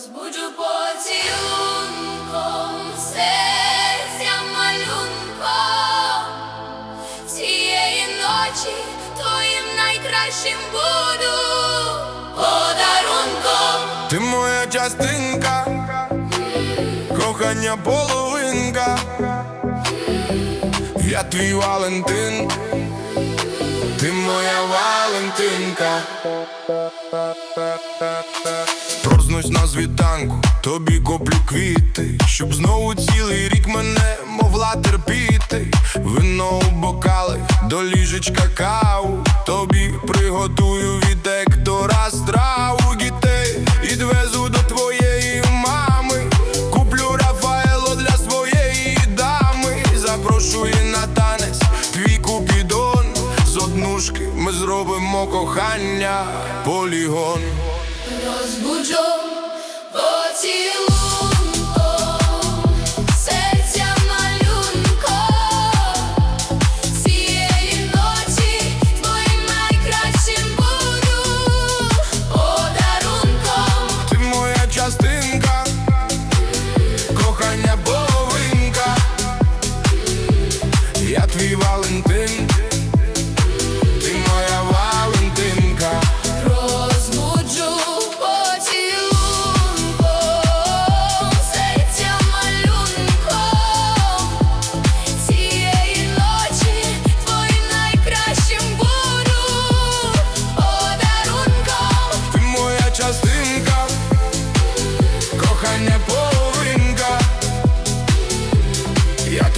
Розбуджу поцілунком серця малюнком цієї ночі твоїм найкращим буду подарунком. Ти моя частинка, кохання половинка, я твій Валентин, ти моя Валентинка. Проснусь на світанку, тобі коплю квіти, щоб знову цілий рік мене могла терпіти. Вино у бокали, до ліжечка каву, тобі приготую від ектора страву. Дітей, відвезу до твоєї мами, куплю Рафаело для своєї дами, запрошую на танець, твій купідон, з однушки ми зробимо кохання, полігон. Розбуджу поцілунком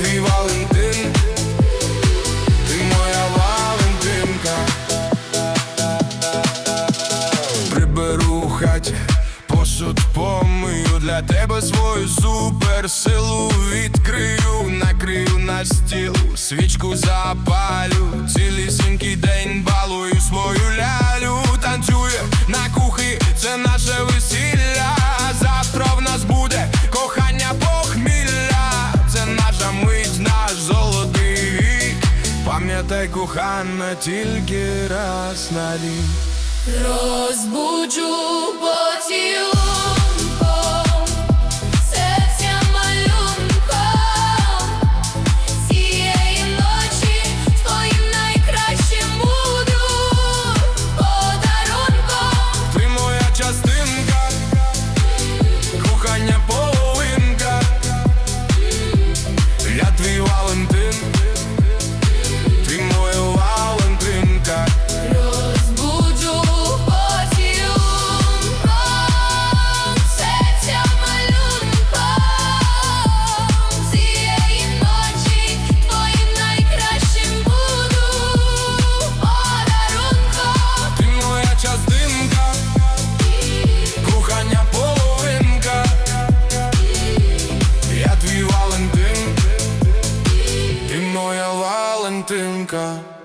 твій Валентин, ти моя Валентинка. Приберу хаті, посуд помию для тебе свою суперсилу. Відкрию, накрию на стіл, свічку запалю, Пам'ятай, кохана, тільки раз на рік. Розбуджу я